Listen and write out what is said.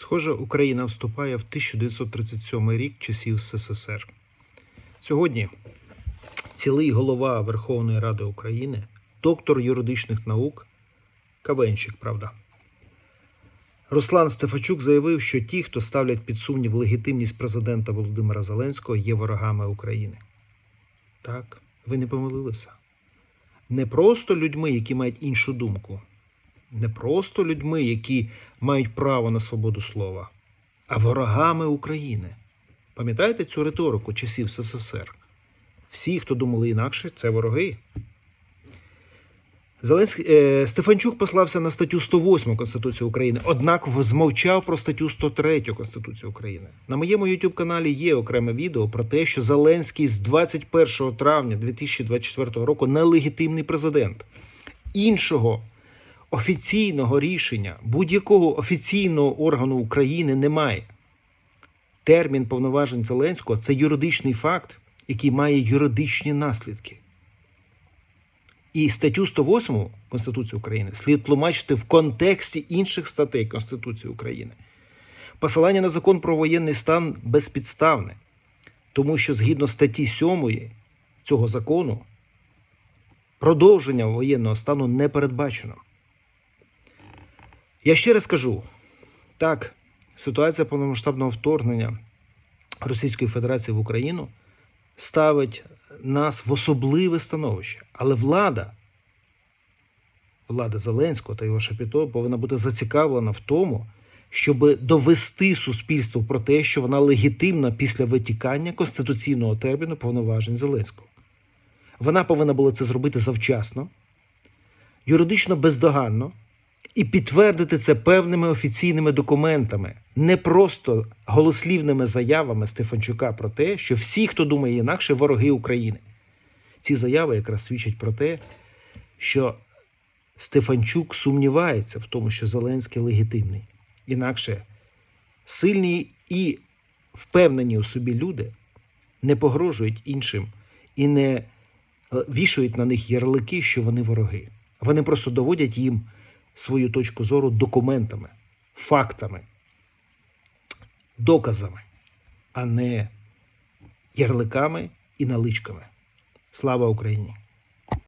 Схоже, Україна вступає в 1937 рік часів СССР. Сьогодні цілий голова Верховної Ради України, доктор юридичних наук, Кавенщик, правда. Руслан Стефачук заявив, що ті, хто ставлять під сумнів легітимність президента Володимира Зеленського, є ворогами України. Так, ви не помилилися. Не просто людьми, які мають іншу думку, не просто людьми, які мають право на свободу слова, а ворогами України. Пам'ятаєте цю риторику часів СССР? Всі, хто думали інакше, це вороги. Зеленський е, Стефанчук послався на статтю 108 Конституції України, однак змовчав про статтю 103 Конституції України. На моєму youtube каналі є окреме відео про те, що Зеленський з 21 травня 2024 року нелегітимний президент. Іншого офіційного рішення будь-якого офіційного органу України немає. Термін повноважень Зеленського це юридичний факт, який має юридичні наслідки. І статтю 108 Конституції України слід тлумачити в контексті інших статей Конституції України. Посилання на закон про воєнний стан безпідставне, тому що згідно статті 7 цього закону продовження воєнного стану не передбачено. Я ще раз кажу: так, ситуація повномасштабного вторгнення Російської Федерації в Україну ставить нас в особливе становище. Але влада, влада Зеленського та його шапіто повинна бути зацікавлена в тому, щоб довести суспільству про те, що вона легітимна після витікання конституційного терміну повноважень Зеленського. Вона повинна була це зробити завчасно, юридично бездоганно і підтвердити це певними офіційними документами, не просто голослівними заявами Стефанчука про те, що всі, хто думає інакше, вороги України. Ці заяви якраз свідчать про те, що Стефанчук сумнівається в тому, що Зеленський легітимний. Інакше сильні і впевнені у собі люди не погрожують іншим і не е, вішають на них ярлики, що вони вороги. Вони просто доводять їм свою точку зору документами, фактами, доказами, а не ярликами і наличками. Слава Україні!